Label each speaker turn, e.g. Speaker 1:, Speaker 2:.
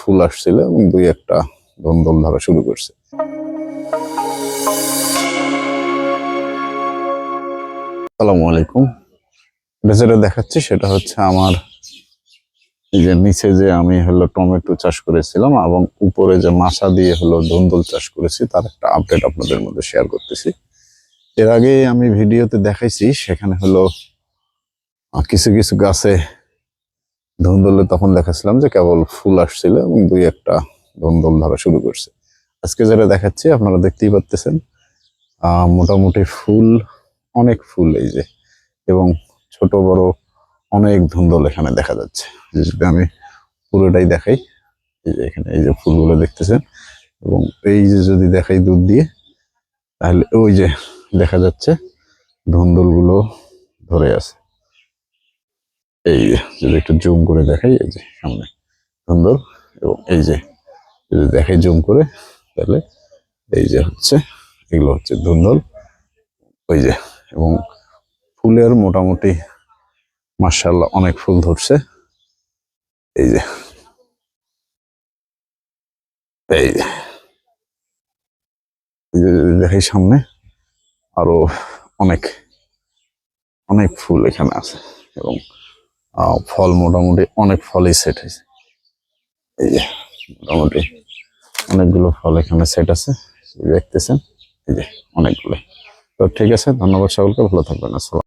Speaker 1: ফুল আসছিল এবং দুই একটা ধন্দল ধরা শুরু করছে। আসসালামু আলাইকুম। এটা যেটা দেখাচ্ছি সেটা হচ্ছে আমার যে নিচে যে আমি হলো টমেটো চাষ করেছিলাম এবং উপরে যে মাছা দিয়ে হলো ধন্দল চাষ করেছি, তার একটা আপডেট আপনাদের মধ্যে শেয়ার করতেছি। এর আগে আমি ভিডিওতে দেখাইছি, সেখানে হলো কিছু কিছু গাছে ধন্দলে তখন দেখাচ্ছিলাম যে কেবল ফুল আসছিল এবং দুই একটা ধন্দল ধরা শুরু করছে। আজকে যেটা দেখাচ্ছি, আপনারা দেখতেই পাচ্তেছেন মোটামুটি ফুল, অনেক ফুল এই যে, এবং ছোট বড় অনেক ধুন্দল এখানে দেখা যাচ্ছে। যদি আমি পুরোটাই দেখাই, এই যে এখানে এই যে ফুলগুলো দেখতেছেন, এবং এই যে যদি দেখাই দুধ দিয়ে, তাহলে ওই যে দেখা যাচ্ছে ধুন্দলগুলো ধরে আছে। এই যদি একটু জুম করে দেখাই, এই যে সামনে ধুন্দল এবং এই যে যদি দেখাই জুম করে, তাহলে এই যে হচ্ছে, এগুলো হচ্ছে ধুন্দল, ওই যে, এবং ফুলের মোটামুটি মার্শাল্লাহ অনেক ফুল ধরছে, এই যে এই যে দেখাই সামনে, আরও অনেক অনেক ফুল এখানে আছে, এবং ফল মোটামুটি অনেক ফলই সেট হয়েছে। এই যে, মোটামুটি অনেকগুলো ফল এখানে সেট আছে, দেখতেছেন? এই যে অনেকগুলো তো ঠিক আছে, ধন্যবাদ সকলকে, ভালো থাকবেন, আসসালাম